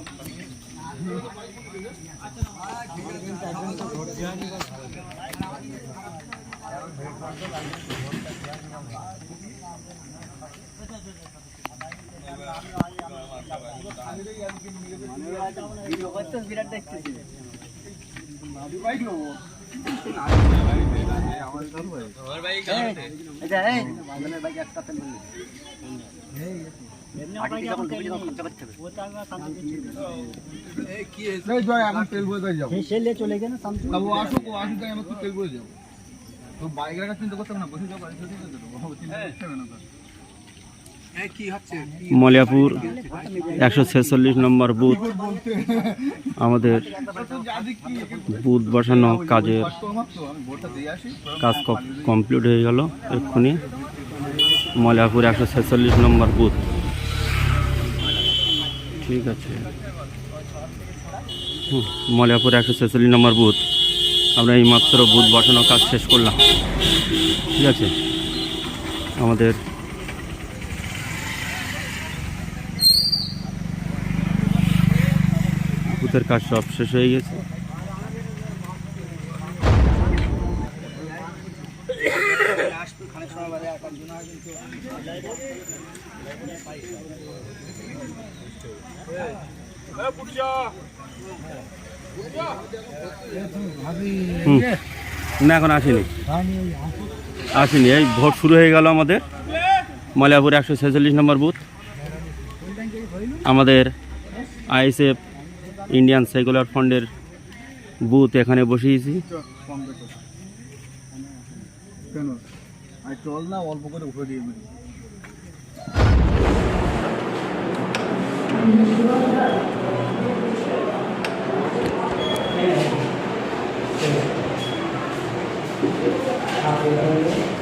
তেল বয়ে দিয়ে যাব সেলে চলে গেলে শান্তি তা ও আসুক ও আসুক আমি একটু তেল বয়ে যাব। তো বাইকের একটা চিন্তা করতে না বসে যাব বাড়ি চলে যেতে দেবো চিন্তা করতে হবে না তো। মলিয়াপুর একশো ছেচল্লিশ নম্বর বুথ। আমাদের বুথ বসানো কাজের কাজ কমপ্লিট হয়ে গেল এক্ষুনি। মলিয়াপুর একশো ছেচল্লিশ নম্বর বুথ। ঠিক আছে। মলিয়াপুর একশো ছেচল্লিশ নম্বর বুথ। আমরা এইমাত্র বুথ বসানোর কাজ শেষ করলাম। ঠিক আছে? আমাদের বুথের কাজ সব শেষ হয়ে গেছে। হুম না, এখন আসেনি। আসেনি, এই ভোট শুরু হয়ে গেল আমাদের। মালিয়াপুর একশো ছেচল্লিশ নম্বর বুথ। আমাদের আইএসএফ ইন্ডিয়ান সেকুলার ফান্ডের বুথ এখানে বসিয়েছি। না, অল্প করে উঠে দিয়ে দিবি